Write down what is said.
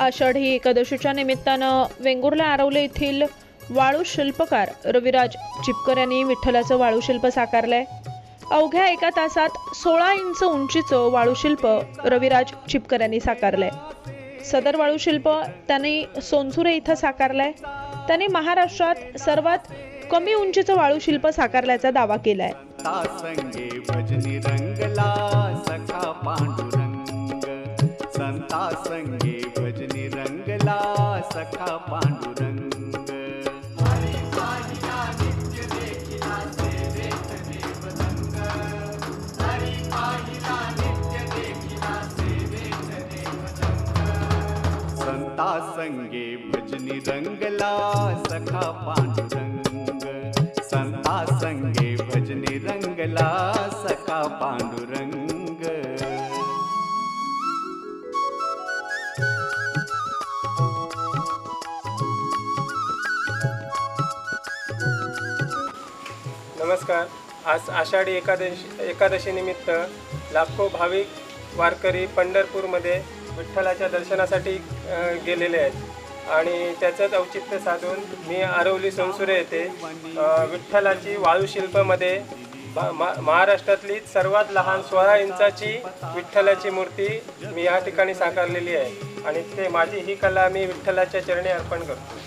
आषाढी एकादशीच्या निमित्तानं वेंगुर्ला आरवले येथील वाळू शिल्पकार रविराज चिपकर यांनी विठ्ठलाचं वाळू शिल्प साकारलंय. अवघ्या एका तासात सोळा इंच उंचीचं वाळू शिल्प रविराज चिपकर यांनी साकारलंय. सदर वाळू शिल्प त्यांनी सोनसुरे इथं साकारलंय. त्यांनी महाराष्ट्रात सर्वात कमी उंचीचं वाळू शिल्प साकारल्याचा दावा केलाय. संता संगे भजनी रंगला सखा पांडुरंग। संता संगे भजनी रंगला सखा पांडुरंग। संता संगे भजनी रंगला सखा पांडुरंग। नमस्कार. आज आषाढी एकादशी एकादशीनिमित्त लाखो भाविक वारकरी पंढरपूरमध्ये विठ्ठलाच्या दर्शनासाठी गेलेले आहेत. आणि त्याचंच औचित्य साधून मी आरवली संसुरे येथे विठ्ठलाची वाळूशिल्पमध्ये मा- महाराष्ट्रातली सर्वात लहान सोळा इंचाची विठ्ठलाची मूर्ती मी या ठिकाणी साकारलेली आहे. आणि ते माझी ही कला मी विठ्ठलाच्या चरणी अर्पण करतो.